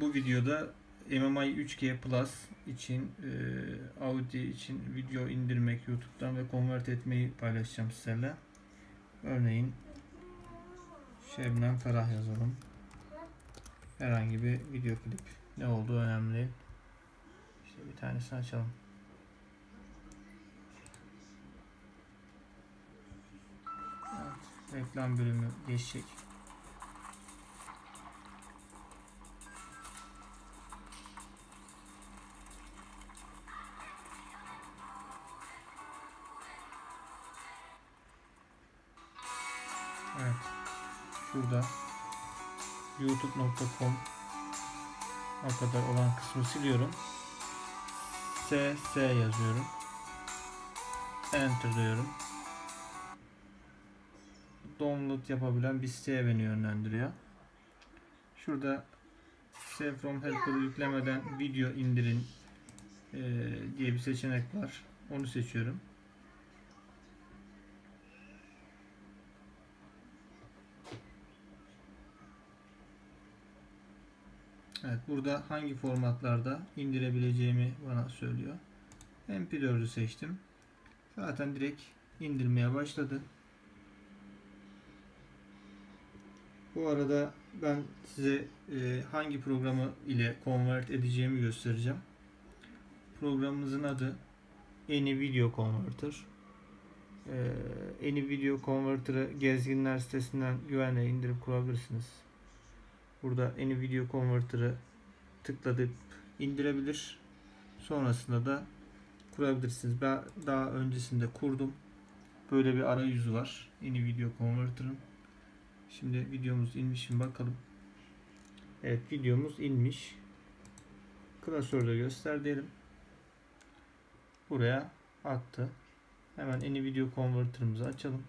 bu videoda MMI 3G Plus için e, Audi için video indirmek YouTube'dan ve convert etmeyi paylaşacağım sizlerle. Örneğin Şebnem Ferah yazalım. Herhangi bir video klip. Ne olduğu önemli. İşte bir tanesini açalım. Evet, reklam bölümü geçecek. Şurada youtube.com kadar olan kısmı siliyorum. S yazıyorum. Enter diyorum. Download yapabilen bir siteye beni yönlendiriyor. Şurada Save from Helper'ı yüklemeden video indirin e, diye bir seçenek var. Onu seçiyorum. Evet burada hangi formatlarda indirebileceğimi bana söylüyor. MP4'ü seçtim. Zaten direkt indirmeye başladı. Bu arada ben size e, hangi programı ile convert edeceğimi göstereceğim. Programımızın adı Any Video Converter. E, Any Video Converter'ı Gezginler sitesinden güvenle indirip kurabilirsiniz. Burada Any Video Converter'ı tıkladıp indirebilir. Sonrasında da kurabilirsiniz. Ben daha öncesinde kurdum. Böyle bir arayüzü var. Any Video Converter'ın. Şimdi videomuz inmiş mi bakalım. Evet videomuz inmiş. Klasörde göster diyelim. Buraya attı. Hemen Any Video Converter'ımızı açalım.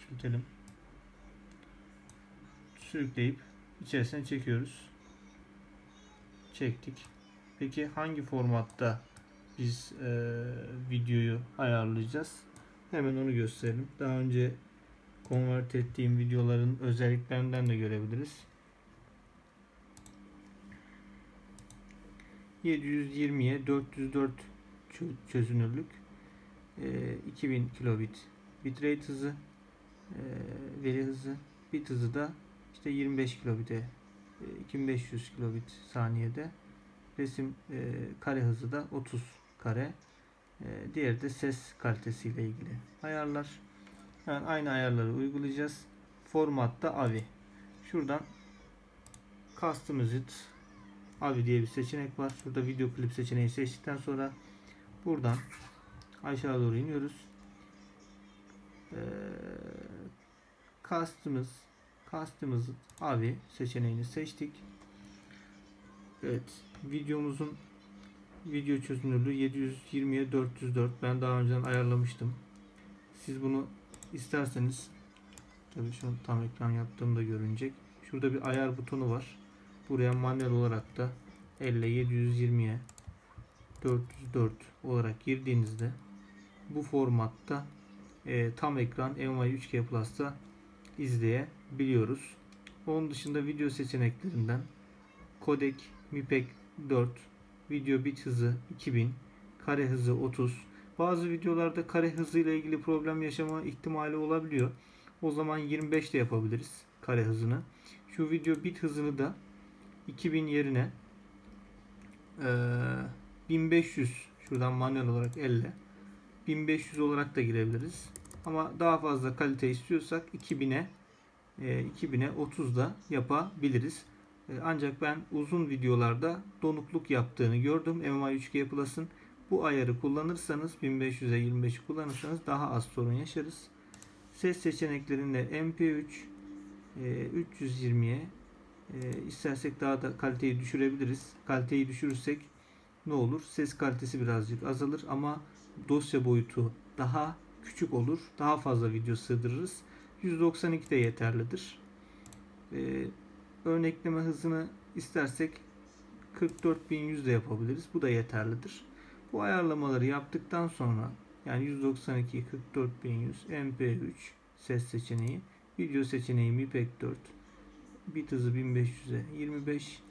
Küçültelim sürükleyip içerisine çekiyoruz. Çektik. Peki hangi formatta biz e, videoyu ayarlayacağız? Hemen onu gösterelim. Daha önce convert ettiğim videoların özelliklerinden de görebiliriz. 720'ye 404 çözünürlük, e, 2000 kilobit bitrate hızı, e, veri hızı, bit hızı da işte 25 kilobit'e 2500 kilobit saniyede. Resim e, kare hızı da 30 kare. E, diğeri de ses kalitesiyle ilgili ayarlar. Yani aynı ayarları uygulayacağız. Formatta AVI şuradan Customize AVI diye bir seçenek var. Şurada video klip seçeneği seçtikten sonra buradan aşağı doğru iniyoruz. E, Customize Customize AVI seçeneğini seçtik. Evet. Videomuzun video çözünürlüğü 720'ye 404. Ben daha önceden ayarlamıştım. Siz bunu isterseniz tabii şu tam ekran yaptığımda görünecek. Şurada bir ayar butonu var. Buraya manuel olarak da elle 720'ye 404 olarak girdiğinizde bu formatta e, tam ekran MI 3G Plus'ta izleyebiliyoruz. Onun dışında video seçeneklerinden kodek MIPEG 4, video bit hızı 2000, kare hızı 30. Bazı videolarda kare hızı ile ilgili problem yaşama ihtimali olabiliyor. O zaman 25 de yapabiliriz kare hızını. Şu video bit hızını da 2000 yerine e, 1500 şuradan manuel olarak elle 1500 olarak da girebiliriz. Ama daha fazla kalite istiyorsak 2000'e 2000'e 30 da yapabiliriz. E, ancak ben uzun videolarda donukluk yaptığını gördüm. MMI 3G Plus'ın bu ayarı kullanırsanız 1500'e 25 kullanırsanız daha az sorun yaşarız. Ses seçeneklerinde MP3 320'ye e, istersek daha da kaliteyi düşürebiliriz. Kaliteyi düşürürsek ne olur? Ses kalitesi birazcık azalır ama dosya boyutu daha küçük olur. Daha fazla video sığdırırız. 192 de yeterlidir. Ee, örnekleme hızını istersek 44100 de yapabiliriz. Bu da yeterlidir. Bu ayarlamaları yaptıktan sonra yani 192 44100 MP3 ses seçeneği video seçeneği MIPEG 4 bit hızı 1500'e 25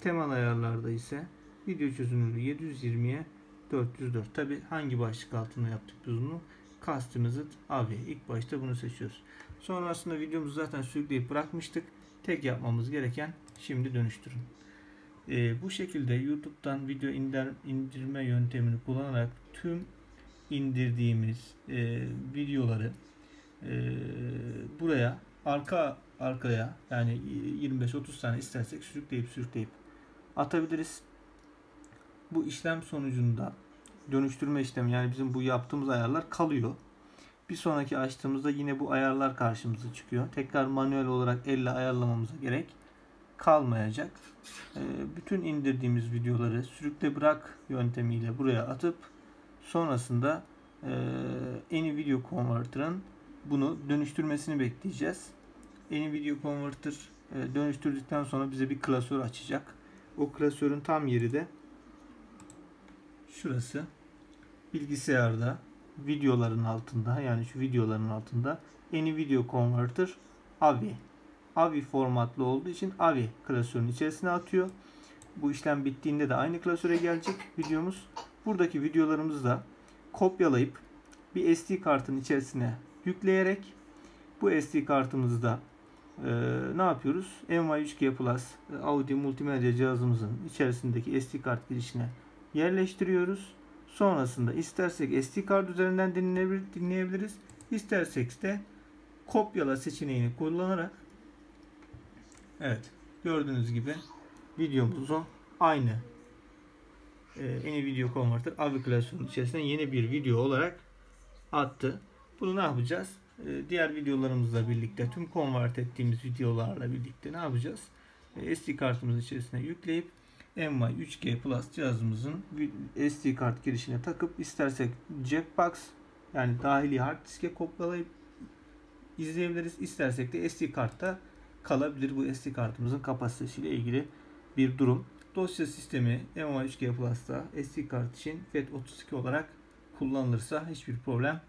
Temel ayarlarda ise video çözünürlüğü 720'ye 404. Tabi hangi başlık altında yaptık biz bunu? Customized AVI. İlk başta bunu seçiyoruz. Sonrasında videomuzu zaten sürükleyip bırakmıştık. Tek yapmamız gereken şimdi dönüştürün. Ee, bu şekilde YouTube'dan video indir, indirme yöntemini kullanarak tüm indirdiğimiz e, videoları e, buraya arka arkaya yani 25-30 tane istersek sürükleyip sürükleyip atabiliriz. Bu işlem sonucunda dönüştürme işlemi yani bizim bu yaptığımız ayarlar kalıyor. Bir sonraki açtığımızda yine bu ayarlar karşımıza çıkıyor. Tekrar manuel olarak elle ayarlamamıza gerek kalmayacak. Ee, bütün indirdiğimiz videoları sürükle bırak yöntemiyle buraya atıp sonrasında e, AnyVideo Converter'ın bunu dönüştürmesini bekleyeceğiz. AnyVideo Converter e, dönüştürdükten sonra bize bir klasör açacak. O klasörün tam yeri de şurası. Bilgisayarda videoların altında yani şu videoların altında AnyVideo Converter AVI. AVI formatlı olduğu için AVI klasörün içerisine atıyor. Bu işlem bittiğinde de aynı klasöre gelecek videomuz. Buradaki videolarımızı da kopyalayıp bir SD kartın içerisine yükleyerek bu SD kartımızı da e, ne yapıyoruz? MY3G Plus e, Audio multimedya cihazımızın içerisindeki SD kart girişine yerleştiriyoruz. Sonrasında istersek SD kart üzerinden dinleyebiliriz. İstersek de kopyala seçeneğini kullanarak evet gördüğünüz gibi videomuzu aynı e, yeni video converter AVI klasörünün içerisine yeni bir video olarak attı. Bunu ne yapacağız? E, diğer videolarımızla birlikte tüm convert ettiğimiz videolarla birlikte ne yapacağız? E, SD kartımızın içerisine yükleyip MY 3G Plus cihazımızın SD kart girişine takıp istersek Jackbox yani dahili hard diske kopyalayıp izleyebiliriz. İstersek de SD kartta kalabilir. Bu SD kartımızın kapasitesiyle ilgili bir durum. Dosya sistemi MY3G Plus'ta SD kart için FAT32 olarak kullanılırsa hiçbir problem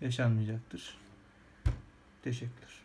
yaşanmayacaktır. Teşekkürler.